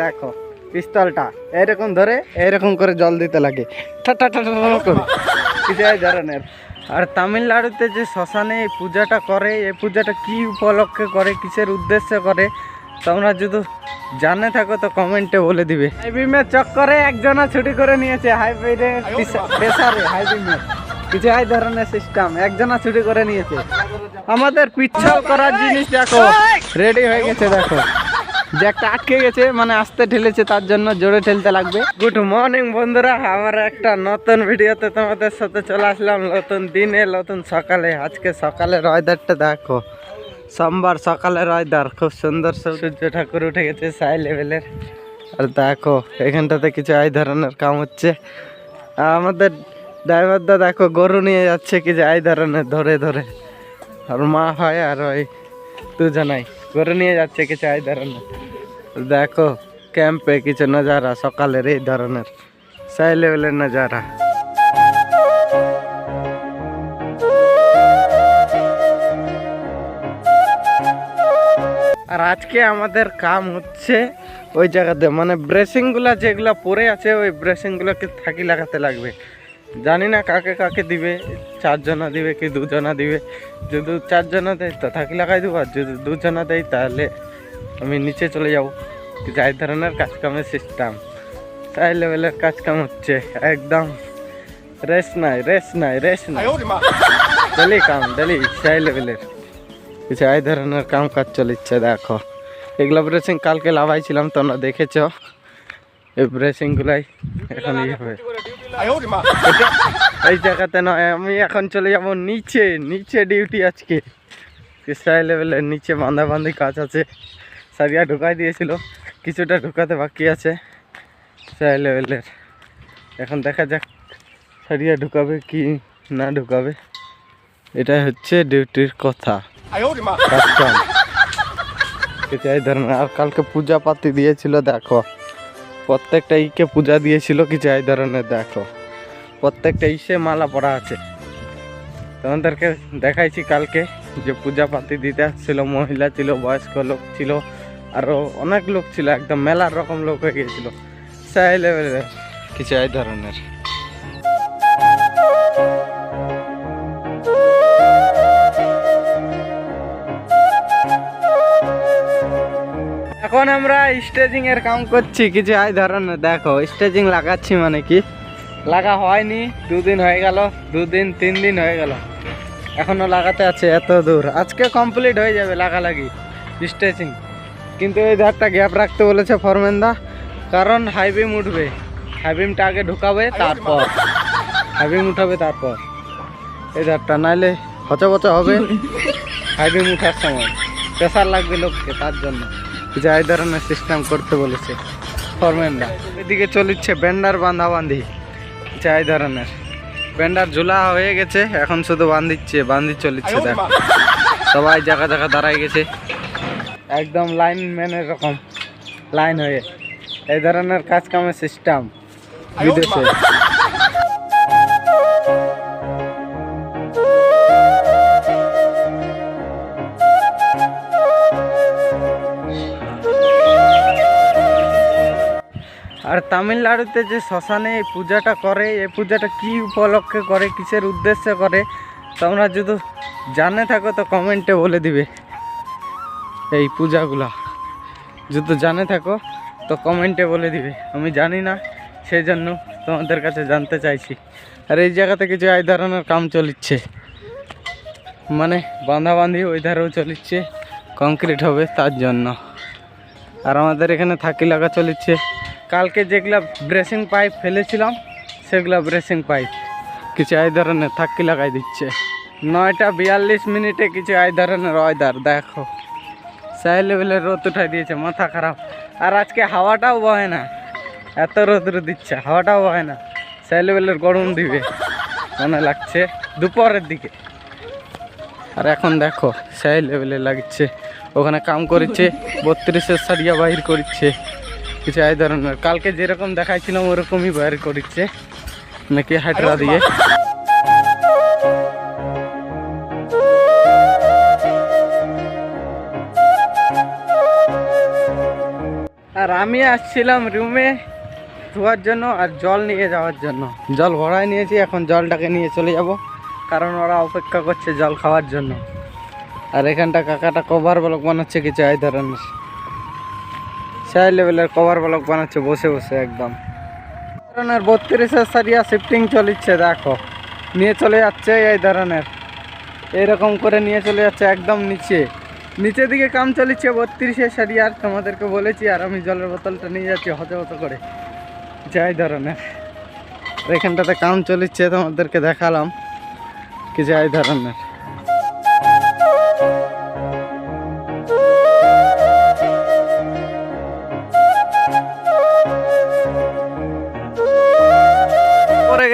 দেখো পিস্তলটা। এরকম ধরে এরকম করে জল দিতে লাগে। করে। কিছু এই ধরনের? আর তামিলনাড়ুতে যে শ্মশানে এই পূজাটা করে এই পূজাটা কি উপলক্ষে করে কিসের উদ্দেশ্যে করে তোমরা যদি জানে থাকো তো কমেন্টে বলে দিবে। হাইবিমের চক্করে একজনা ছুটি করে নিয়েছে হাইবিমে প্রেসারে হাইবিমের কিছু এই ধরনের সিস্টেম একজনা ছুটি করে নিয়েছে। আমাদের পিচ্ছল করার জিনিস দেখো। রেডি হয়ে গেছে দেখো। যে একটা আটকে গেছে মানে আসতে ঠেলেছে, তার জন্য জোরে ঠেলতে লাগবে। গুড মর্নিং বন্ধুরা। আমার একটা নতুন ভিডিওতে তোমাদের সাথে চলে আসলাম। নতুন দিনে, নতুন সকালে। আজকে সকালের ওয়েদারটা দেখো। সোমবার সকালের ওয়েদার খুব সুন্দর সূর্য ঠাকুর উঠে গেছে সাই লেভেলের আর দেখো, এখানটাতে কিছু এই ধরনের কাম হচ্ছে। আমাদের ড্রাইভারদা দেখো, গরু নিয়ে যাচ্ছে কিছু এই ধরনের ধরে ধরে। আর মা হয় আর ওই দুজনাই। গরু নিয়ে যাচ্ছে কিছু এই ধরনের। দেখো ক্যাম্পে কিছু নজারা, সকালের এই ধরনের। সাই লেভেলের নজারা। আর আজকে আমাদের কাম হচ্ছে ওই জায়গাতে মানে ব্রেসিংগুলো যেগুলো পরে আছে, ওই ব্রেসিংগুলোকে থাকি লাগাতে লাগবে। জানি না কাকে কাকে দিবে। চারজনা দিবে কি দুজনা দিবে? যদি চারজনা দেয় তো থাকি লাগাই দেবো, আর যদি দুজনা দেয় তাহলে আমি নিচে চলে যাব। যাই ধরনের কাজকামের সিস্টেম তাই লেভেলের কাজকাম হচ্ছে, একদম। রেস নাই রেস নাই রেস নাই। ডেলি কাম, ডেলি, সেই লেভেলের কিছু এই ধরনের কাম কাজ চলিচ্ছে, দেখো। এগুলো ব্রেসিং কালকে লাভাইছিলাম তোমরা দেখেছ। এই ব্রেসিংগুলাই এখন ইয়ে হবে এই জায়গাতে নয় আমি এখন চলে যাব নিচে নিচে ডিউটি আজকে। সাই লেভেলের নিচে বাঁধা বাঁধি কাজ আছে। সারিয়া ঢুকাই দিয়েছিল কিছুটা ঢুকাতে বাকি আছে সাই লেভেলের এখন দেখা যাক সারিয়া ঢুকাবে কি না ঢুকাবে। এটাই হচ্ছে ডিউটির কথা। কাস্টম কিছু এই ধরনের আর কালকে পূজা পাতি দিয়েছিল দেখো। প্রত্যেকটা ইকে পূজা দিয়েছিল কিছু এই ধরনের, দেখো। প্রত্যেকটা ইসে মালা পরা আছে। তোমাদেরকে দেখাইছি কালকে যে পূজা পাতি দিতে আসছিল, মহিলা ছিল, বয়স্ক লোক ছিল আরও অনেক লোক ছিল, একদম মেলার রকম লোক হয়ে গিয়েছিল। সেই লেভেলের কিছু এই ধরনের। এখন আমরা স্টেজিং এর কাম করছি। কিছু এই ধরনের দেখো স্টেজিং লাগাচ্ছি মানে কি? লাগা হয়নি দুদিন হয়ে গেল দুদিন তিন দিন হয়ে গেল। এখনও লাগাতে আছে এত দূর। আজকে কমপ্লিট হয়ে যাবে লাগালাগি স্টেচিং কিন্তু এই ধারটা গ্যাপ রাখতে বলেছে ফরমেন্দা কারণ হাইবিম উঠবে। হাইবিমটা আগে ঢুকাবে তারপর। হাইবিম উঠাবে তারপর। এই ধারটা নাইলে হচবচ হবে। হাইবিম উঠার সময়। প্রেশার লাগবে লোককে তার জন্য। যে এই ধরনের সিস্টেম করতে বলেছে। ফরম্যানরা এদিকে চলিচ্ছে ব্যান্ডার বাঁধা বাঁধি যা এই ধরনের। ব্যান্ডার ঝুলা হয়ে গেছে এখন শুধু বাঁধিচ্ছে বাঁধি চলিচ্ছে দেখ। সবাই জায়গা জায়গা দাঁড়ায় গেছে। একদম লাইন ম্যানের রকম লাইন হয়ে। এই ধরনের কাজ কামের সিস্টেম বিদেশে। আর তামিলনাড়ুতে যে শ্মশানে এই পূজাটা করে, এই পূজাটা কি উপলক্ষে করে, কিসের উদ্দেশ্যে করে, তোমরা যদি জানে থাকো তো কমেন্টে বলে দিবে এই পূজাগুলা। যদি জানে থাকো তো কমেন্টে বলে দিবে। আমি জানি না সেই জন্য তোমাদের কাছে জানতে চাইছি। আর এই জায়গাতে কিছু এই ধরনের কাম চলিচ্ছে। মানে বাঁধাবাঁধি ওই ধারেও চলিচ্ছে, কংক্রিট হবে তার জন্য। আর আমাদের এখানে থাকি লাগা চলিচ্ছে। কালকে যেগুলা ব্রেসিং পাইপ ফেলেছিলাম সেগুলা ব্রেসিং পাইপ কিছু এই ধরনের থাকি লাগাই দিচ্ছে। নয়টা বিয়াল্লিশ মিনিটে কিছু এই ধরনের ওয়েদার দেখো। সাই লেভেলের রোদ উঠাই দিয়েছে মাথা খারাপ। আর আজকে হাওয়াটাও বহে না। এত রোদ্র দিচ্ছে হাওয়াটাও বহে না। সাই লেভেলের গরম দিবে মনে লাগছে দুপুরের দিকে। আর এখন দেখো সেই লেভেলে লাগছে। ওখানে কাম করেছে বত্রিশের সারিয়া বাহির করছে। কিছু এই ধরনের কালকে যেরকম দেখাইছিলাম, ওরকমই বাইর করছে নাকি হাইড্রা দিয়ে? আর আমি আসছিলাম রুমে ধোয়ার জন্য আর জল নিয়ে যাওয়ার জন্য। জল ভরায় নিয়েছি, এখন জলটাকে নিয়ে চলে যাব। কারণ ওরা অপেক্ষা করছে জল খাওয়ার জন্য। আর এখানটা কাকাটা কভার ব্লক বানাচ্ছে, কিছু এই ধরনের সেই লেভেলের কভার ব্লক বানাচ্ছে, বসে বসে একদম। ধরনের বত্রিশের সারিয়া শিফটিং চলিচ্ছে, দেখো। নিয়ে চলে যাচ্ছে এই ধরনের। এরকম করে নিয়ে চলে যাচ্ছে একদম নিচে। নিচের দিকে কাম চলেছে বত্রিশের সারিয়ার তোমাদেরকে বলেছি, আর আমি জলের বোতলটা নিয়ে যাচ্ছি, হতে হতে করে। যাই ধরনের। এখানটাতে কাম চলিচ্ছে, তোমাদেরকে দেখালাম। কি যাই ধরনের।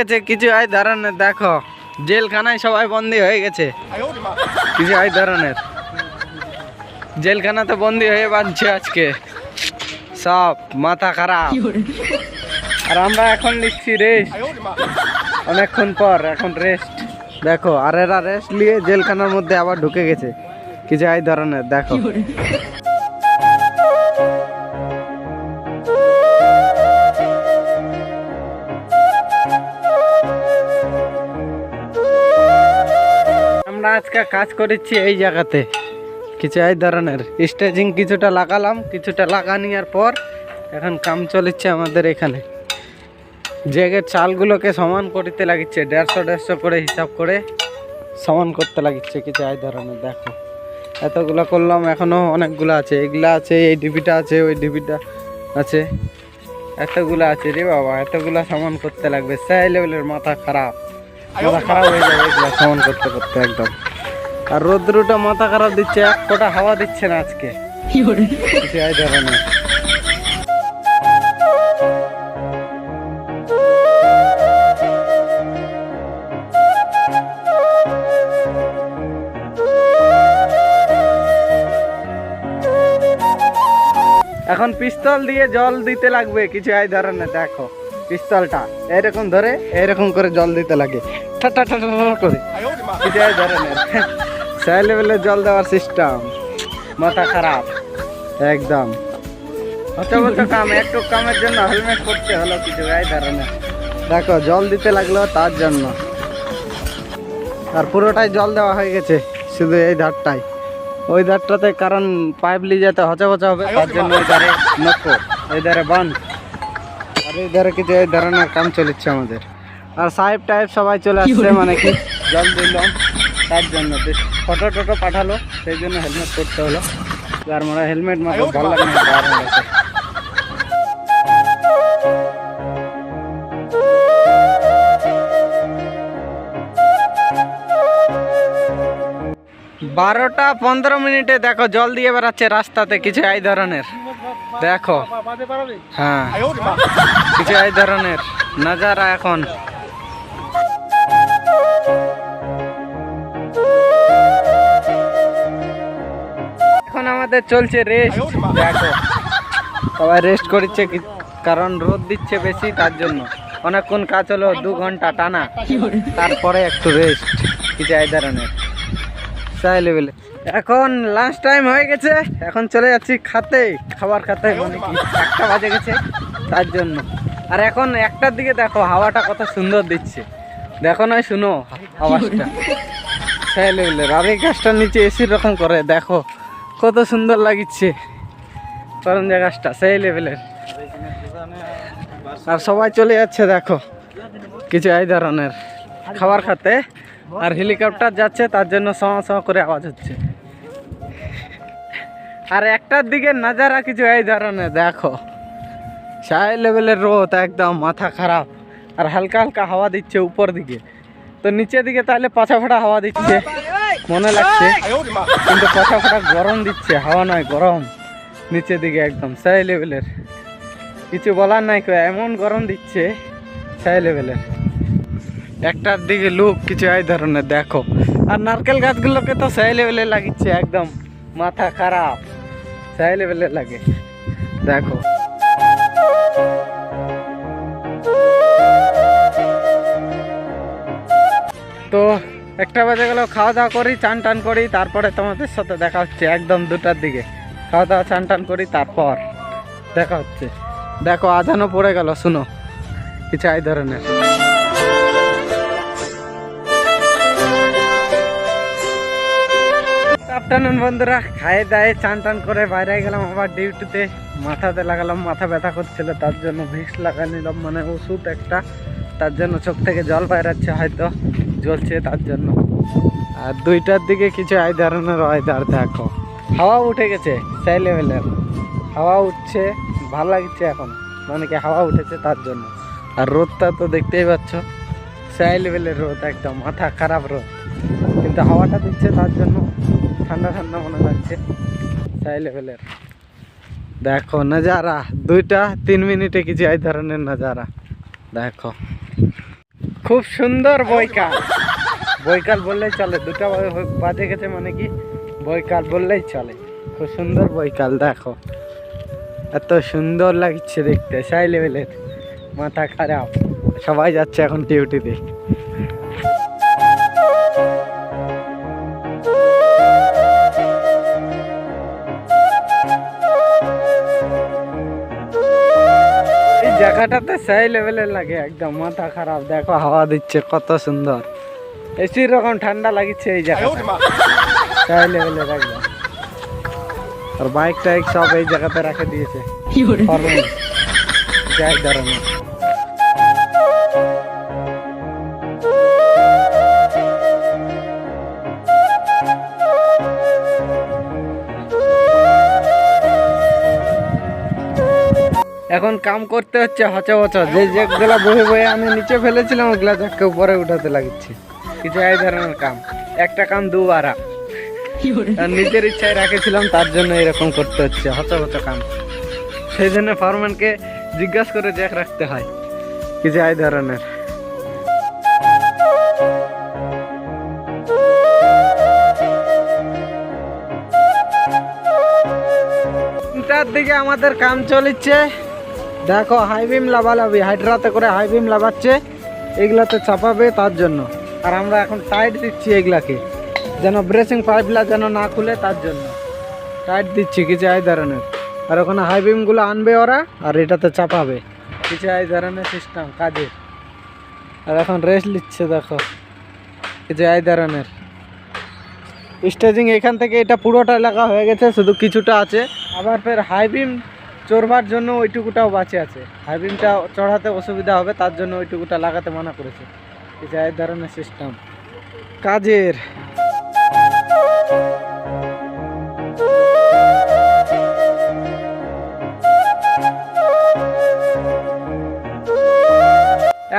গেছে, কিছু এই ধরনের দেখো। জেলখানায় সবাই বন্দি হয়ে গেছে। কিছু এই ধরনের জেলখানাতে বন্দি হয়ে বাঁধছে আজকে। সব মাথা খারাপ। আর আমরা এখন নিচ্ছি রেস্ট অনেকক্ষণ পর এখন রেস্ট দেখো, আর এরা রেস্ট নিয়ে জেলখানার মধ্যে আবার ঢুকে গেছে। কিছু এই ধরনের দেখো। আজকে কাজ করেছি এই জায়গাতে। কিছু এই ধরনের। স্টেজিং কিছুটা লাগালাম, কিছুটা লাগানিয়ার পর এখন কাম চলেছে আমাদের এখানে। জায়গার চালগুলোকে সমান করতে লাগিচ্ছে, দেড়শো দেড়শো করে হিসাব করে সমান করতে লাগিচ্ছে কিছু এই ধরনের, দেখো। এতগুলো করলাম এখনও অনেকগুলো আছে। এগুলা আছে, এই ডিবিটা আছে, ওই ডিবিটা আছে। এতগুলো আছে রে বাবা, এতগুলো সমান করতে লাগবে। সেই লেভেলের মাথা খারাপ। মাথা খারাপ হয়ে যাবে এগুলো সমান করতে করতে একদম। আর রোদ্রুটা মাথা খারাপ দিচ্ছে এক ফোঁটা হাওয়া দিচ্ছে না আজকে ধরনের এখন পিস্তল দিয়ে জল দিতে লাগবে কিছু এই ধরনের দেখো পিস্তলটা এরকম ধরে এরকম করে জল দিতে লাগে ঠাট্টা ঠা ঠা ঠা ঠা করে কিছু এই ধরনের সেই লেভেলে জল দেওয়ার সিস্টেম মাথা খারাপ। একদম। হচ্ছে কাম একটু কামের জন্য হেলমেট হলো কিছু এই ধরনের দেখো জল দিতে লাগল তার জন্য। আর পুরোটাই জল দেওয়া হয়ে গেছে শুধু এই ধারটাই। ওই ধারটাতে কারণ পাইপ নিয়ে যেতে হচা হচা হবে তার জন্য ওই ধারে নকো ওই ধারে বান আর এই ধারে কিছু এই ধরনের কাম চলেছে আমাদের। আর সাহেব টাইপ সবাই চলে আসছে মানে কি? জল দিলাম। তার জন্য। ফটো টটো পাঠালো সেই জন্য হেলমেট করতে হলো। আর মানে হেলমেট মাত্র ভালো লাগে না। বারোটা পনেরো মিনিটে দেখো জল দিয়ে বেড়াচ্ছে রাস্তাতে কিছু এই ধরনের। দেখো। হ্যাঁ। কিছু এই ধরনের। নাজারা এখন। আমাদের চলছে রেস্ট দেখো, সবাই রেস্ট করছে কারণ রোদ দিচ্ছে বেশি, তার জন্য। অনেকক্ষণ কাজ হলো, দু ঘণ্টা টানা। তারপরে একটু রেস্ট কিছু এই ধরনের লেভেলে এখন লাঞ্চ টাইম হয়ে গেছে, এখন চলে যাচ্ছি খাতে। খাবার খাতে মানে কি, একটা বাজে গেছে, তার জন্য। আর এখন একটার দিকে দেখো, হাওয়াটা কত সুন্দর দিচ্ছে। দেখো নয় শুনো আওয়াজটা সেই লেভেলের আর এই গাছটার নিচে এসির রকম করে, দেখো। কত সুন্দর লাগিচ্ছে। করঞ্জা গাছটা, সেই লেভেলের আর সবাই চলে যাচ্ছে, দেখো। কিছু এই ধরনের খাবার খাতে। আর হেলিকপ্টার যাচ্ছে, তার জন্য সমা সমা করে আওয়াজ হচ্ছে। আর একটার দিকে নাজারা কিছু এই ধরনের, দেখো। সাই লেভেলের রোদ একদম, মাথা খারাপ। আর হালকা হালকা হাওয়া দিচ্ছে উপর দিকে। তো নিচের দিকে তাহলে পাছা ফাটা হাওয়া দিচ্ছে। মনে লাগছে কিন্তু পাছা ফাটা গরম দিচ্ছে হাওয়া নয় গরম। নিচের দিকে একদম সাই লেভেলের। কিছু বলার নাই কো এমন গরম দিচ্ছে সাই লেভেলের। একটার দিকে লুক কিছু এই ধরনের দেখো। আর নারকেল গাছগুলোকে তো সেই লেভেলে লাগিচ্ছে একদম মাথা খারাপ। সেই লেভেলে লাগে দেখো। তো একটা বাজে গেল, খাওয়া দাওয়া করি, চান টান করি, তারপরে তোমাদের সাথে দেখা হচ্ছে একদম দুটার দিকে। খাওয়া দাওয়া, চান টান করি, তারপর দেখা হচ্ছে। দেখো, আজানও পড়ে গেল, শুনো। কিছু এই ধরনের। আফটারনুন বন্ধুরা, খায়ে দায়ে, চান টান করে বাইরে গেলাম, আবার ডিউটিতে। মাথাতে লাগালাম, মাথা ব্যথা করছিল, তার জন্য ভিক্স লাগা নিলাম মানে ওষুধ একটা। তার জন্য চোখ থেকে জল বাইরাচ্ছে হয়তো জ্বলছে তার জন্য। আর দুইটার দিকে কিছু এই ধরনের ওয়েদার দেখো। হাওয়া উঠে গেছে, সেই লেভেলের হাওয়া উঠছে, ভালো লাগছে এখন। মানে কি হাওয়া উঠেছে তার জন্য। আর রোদটা তো দেখতেই পাচ্ছ, সেই লেভেলের রোদ একদম, মাথা খারাপ রোদ। কিন্তু হাওয়াটা দিচ্ছে তার জন্য, ঠান্ডা ঠান্ডা মনে লাগছে সেই লেভেলের দেখো, নাজারা, দুইটা তিন মিনিটে কিছু এই ধরনের নাজারা। দেখো। খুব সুন্দর বৈকাল। বৈকাল বললেই চলে, দুটা বাজে গেছে মানে কি? বৈকাল বললেই চলে। খুব সুন্দর বৈকাল, দেখো। এত সুন্দর লাগছে দেখতে সাই লেভেলের। মাথা খারাপ। সবাই যাচ্ছে এখন ডিউটিতে এই জায়গাটাতে সেই লেভেলের লাগে একদম মাথা খারাপ। দেখো হাওয়া দিচ্ছে কত সুন্দর। এসির রকম ঠান্ডা লাগছে এই জায়গাটা। সেই লেভেলের একদম। আর বাইক টাইক সব এই জায়গাতে রেখে দিয়েছে। ফরমেল যাই ধরনের এখন কাম করতে হচ্ছে হচে হচা যে যেগুলা বয়ে বয়ে আমি নিচে ফেলেছিলাম, ওগুলা যাকে উপরে উঠাতে লাগছে কিছু এই ধরনের কাম। একটা কাম দুবারা। আর নিজের ইচ্ছায় রাখেছিলাম, তার জন্য এরকম করতে হচ্ছে হচা হচা কাম। সেই জন্য ফরম্যানকে জিজ্ঞাসা করে জ্যাক রাখতে হয়, কিছু এই ধরনের। দিকে আমাদের কাম চলেছে দেখো হাইবিম লাভালাভি হাইড্রাতে করে হাইবিম লাভাচ্ছে, এগুলাতে চাপাবে তার জন্য। আর আমরা এখন টাইট দিচ্ছি এগুলাকে, যেন ব্রেসিং পাইপলা যেন না খুলে তার জন্য। টাইট দিচ্ছি কিছু এই ধরনের আর ওখানে হাইবিমগুলো আনবে ওরা, আর এটাতে চাপাবে কিছু এই ধরনের সিস্টেম কাজের। আর এখন রেস্ট নিচ্ছে, দেখো। কিছু এই ধরনের স্টেজিং এখান থেকে এটা পুরোটা এলাকা হয়ে গেছে, শুধু কিছুটা আছে। আবার ফের হাইবিম চড়বার জন্য ওইটুকুটাও বাঁচে আছে। হাইবিমটা চড়াতে অসুবিধা হবে, তার জন্য ওইটুকুটা লাগাতে মানা করেছে। যে এই ধরনের সিস্টেম কাজের।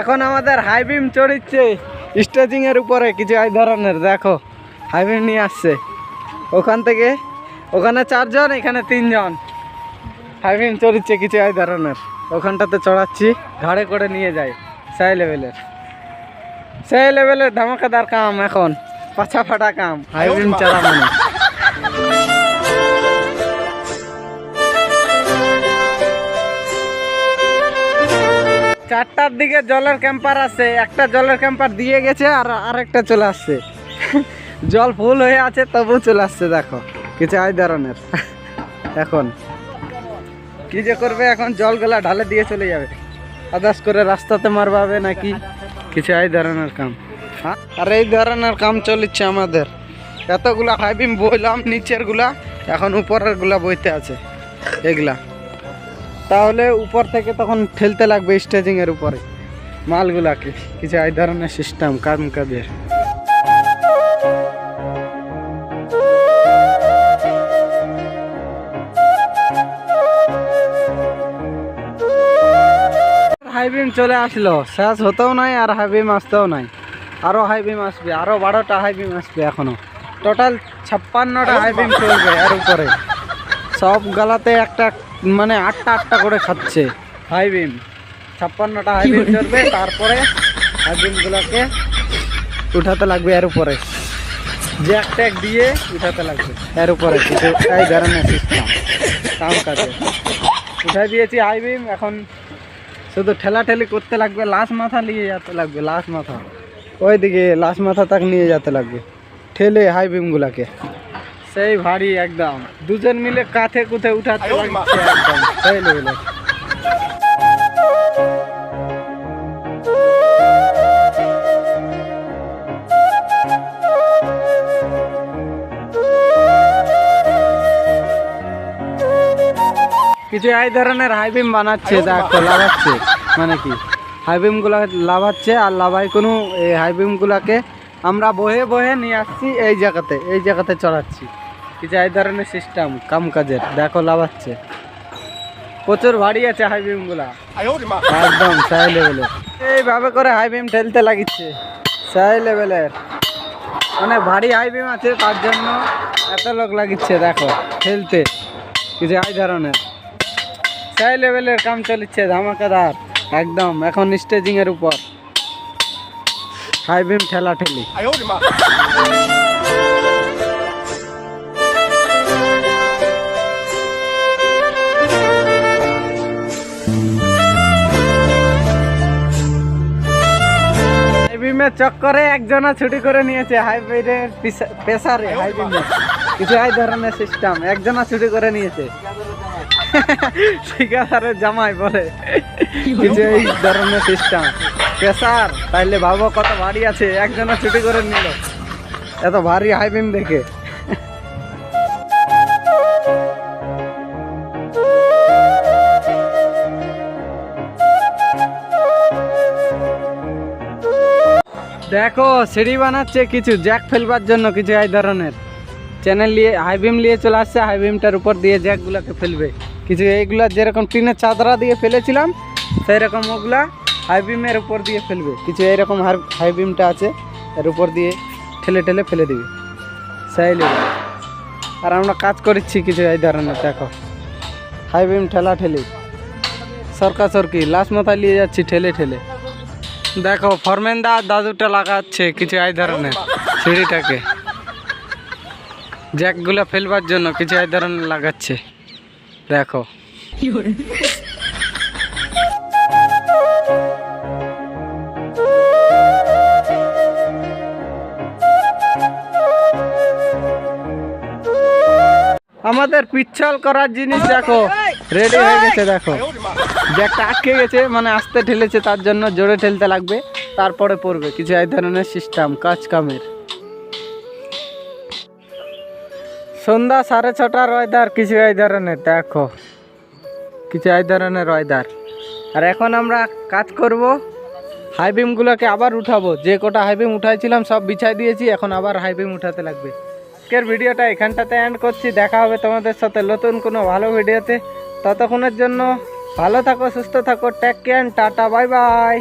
এখন আমাদের হাইবিম চড়িচ্ছে। স্টেজিং এর উপরে কিছু এই ধরনের দেখো। হাইবিম নিয়ে আসছে। ওখান থেকে, ওখানে চারজন, এখানে তিনজন। হাইবিম চড়িচ্ছে কিছু এই ধরনের। ওখানটাতে চড়াচ্ছি, ঘাড়ে করে নিয়ে যাই, সেই লেভেলের সেই লেভেলের ধামাকাদার কাম এখন পাছা ফাটা কাম হাইবিম চড়া মানে চারটার দিকে জলের ক্যাম্পার আছে, একটা জলের ক্যাম্পার দিয়ে গেছে আর আরেকটা চলে আসছে। জল ফুল হয়ে আছে তবু চলে আসছে, দেখো। কিছু এই ধরনের। এখন কি যে করবে এখন জলগুলা ঢালে দিয়ে চলে যাবে। আদাস করে রাস্তাতে মারবাবে নাকি? কিছু এই ধরনের কাম। হ্যাঁ? আর এই ধরনের কাম চলিচ্ছে আমাদের। এতগুলা হাইবিম বইলাম নিচেরগুলা এখন উপরেরগুলা বইতে আছে, এগুলা। তাহলে উপর থেকে তখন ঠেলতে লাগবে স্টেজিং এর উপরে, মালগুলাকে। কিছু এই ধরনের সিস্টেম কাম কাজের। হাইবিম চলে আসলো। শেষ হতেও নাই আর হাইবিম আসতেও নাই। আরও হাইবিম আসবে আরও বারোটা হাইবিম আসবে এখনও। টোটাল ছাপ্পান্নটা হাইবিম চলবে এর উপরে। সব গালাতে একটা মানে আটটা আটটা করে খাচ্ছে হাইবিম। ছাপ্পান্নটা হাইবিম চলবে তারপরে হাইবিমগুলোকে উঠাতে লাগবে এর উপরে। জ্যাক ট্যাক দিয়ে উঠাতে লাগবে এর উপরে। কিছু এই ধরনের সিস্টেম কাম কাজে উঠাই দিয়েছি হাইবিম এখন শুধু ঠেলাঠেলি করতে লাগবে, লাশ মাথা নিয়ে যেতে লাগবে, লাশ মাথা। ওইদিকে লাশ মাথা তাক নিয়ে যেতে লাগবে, ঠেলে হাই বিমগুলাকে সেই ভারী একদম। দুজন মিলে কাঁথে কুথে উঠাতে লাগছে একদম সেই লেভেলের কিছু এই ধরনের হাইবিম বানাচ্ছে দেখো লাভাচ্ছে মানে কি? হাইবিমগুলা লাভাচ্ছে আর লাভাই কোনো এই হাইবিম গুলাকে আমরা বহে বহে নিয়ে আসছি এই জায়গাতে এই জায়গাতে চড়াচ্ছি। কিছু এই ধরনের সিস্টেম কাম কাজের দেখো লাভাচ্ছে। প্রচুর ভারী আছে হাইবিমগুলা। একদম সাই লেভেলের এইভাবে করে হাইবিম ঠেলতে লাগিচ্ছে সাই লেভেলের অনেক ভারী হাইবিম আছে তার জন্য এত লোক লাগিচ্ছে দেখো ঠেলতে। কিছু এই ধরনের। সেই লেভেলের কাম চলছে ধামাকাদার, একদম, এখন স্টেজিং এর উপর। হাই বিম ঠেলা ঠেলি। হাই চক্করে একজনা ছুটি করে নিয়েছে হাই বিমের পেশারে, হাই বিমের কিছু এই ধরনের সিস্টেম একজনা ছুটি করে নিয়েছে। ঠিকাদারের জামাই বলে। কিছু এই ধরনের সিস্টেম প্রেসার তাইলে ভাবো কত ভারী আছে একজনের ছুটি করে নিল। এত ভারী হাইবিম দেখে। দেখো সিঁড়ি বানাচ্ছে কিছু জ্যাক ফেলবার জন্য কিছু এই ধরনের। চ্যানেল নিয়ে হাইবিম নিয়ে চলে আসছে হাইবিমটার উপর দিয়ে জ্যাকগুলোকে ফেলবে। কিছু এইগুলা যেরকম টিনের চাদরা দিয়ে ফেলেছিলাম সেই রকম ওগুলা হাইবিমের উপর দিয়ে ফেলবে। কিছু এইরকম হাইবিমটা আছে, এর উপর দিয়ে ঠেলে ঠেলে ফেলে দিবে। সেই আর আমরা কাজ করছি কিছু এই ধরনের, দেখো। হাইবিম ঠেলা ঠেলি। সরকা সরকি, লাশ মাথায় নিয়ে যাচ্ছি ঠেলে ঠেলে। দেখো, ফরমেন্দা দাদুটা লাগাচ্ছে কিছু এই ধরনের সিঁড়িটাকে। জ্যাকগুলো ফেলবার জন্য কিছু এই ধরনের লাগাচ্ছে। দেখো। আমাদের পিচ্ছল করার জিনিস দেখো। রেডি হয়ে গেছে, দেখো। জ্যাকটা আটকে গেছে মানে আস্তে ঠেলেছে, তার জন্য জোরে ঠেলতে লাগবে। তারপরে পড়বে, কিছু এক ধরনের সিস্টেম কাজ কামের। সন্ধ্যা সাড়ে ছটার ওয়েদার কিছু এই ধরনের, দেখো। কিছু এই ধরনের ওয়েদার আর এখন আমরা কাজ করব হাইবিমগুলোকে আবার উঠাবো। যে কটা হাইবিম উঠাইছিলাম, সব বিছাই দিয়েছি, এখন আবার হাইবিম উঠাতে লাগবে। আজকের ভিডিওটা এখানটাতে এন্ড করছি। দেখা হবে তোমাদের সাথে নতুন কোনো ভালো ভিডিওতে। ততক্ষণের জন্য ভালো থাকো, সুস্থ থাকো take care tata bye bye